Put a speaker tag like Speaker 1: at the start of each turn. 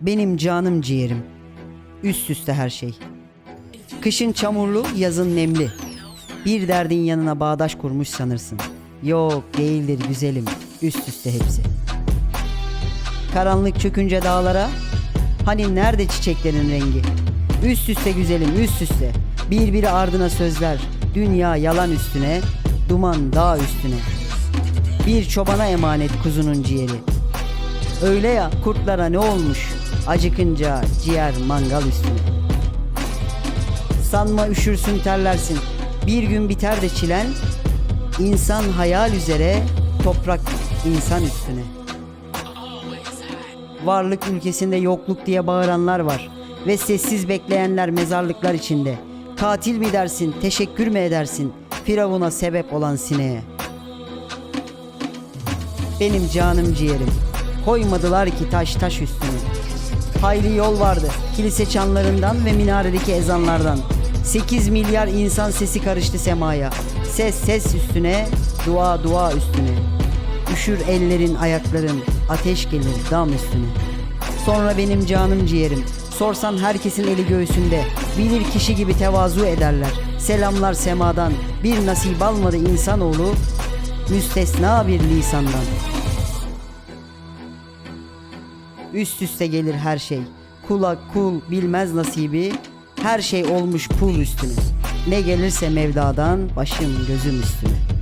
Speaker 1: Benim canım ciğerim. Üst üste her şey. Kışın çamurlu, yazın nemli. Bir derdin yanına bağdaş kurmuş sanırsın. Yok değildir güzelim. Üst üste hepsi. Karanlık çökünce dağlara Hani nerede çiçeklerin rengi Üst üste güzelim üst üste Birbiri ardına sözler Dünya yalan üstüne Duman dağ üstüne Bir çobana emanet kuzunun ciğeri Öyle ya kurtlara ne olmuş Acıkınca ciğer mangal üstüne Sanma üşürsün terlersin Bir gün biter de çilen İnsan hayal üzere Toprak insan üstüne Varlık ülkesinde yokluk diye bağıranlar var ve sessiz bekleyenler mezarlıklar içinde. Katil mi dersin, teşekkür mü edersin Firavun'a sebep olan sineğe? Benim canım ciğerim, koymadılar ki taş taş üstüne. Hayli yol vardı, kilise çanlarından ve minaredeki ezanlardan. 8 milyar insan sesi karıştı semaya. Ses ses üstüne, dua dua üstüne. Üşür ellerin ayakların Ateş gelir dam üstüne. Sonra benim canım ciğerim. Sorsan herkesin eli göğsünde. Bilir kişi gibi tevazu ederler. Selamlar semadan. Bir nasip almadı insanoğlu Müstesna bir lisandan Üst üste gelir her şey. Kula kul bilmez nasibi. Her şey olmuş pul üstüne. Ne gelirse Mevla'dan Başım gözüm üstüne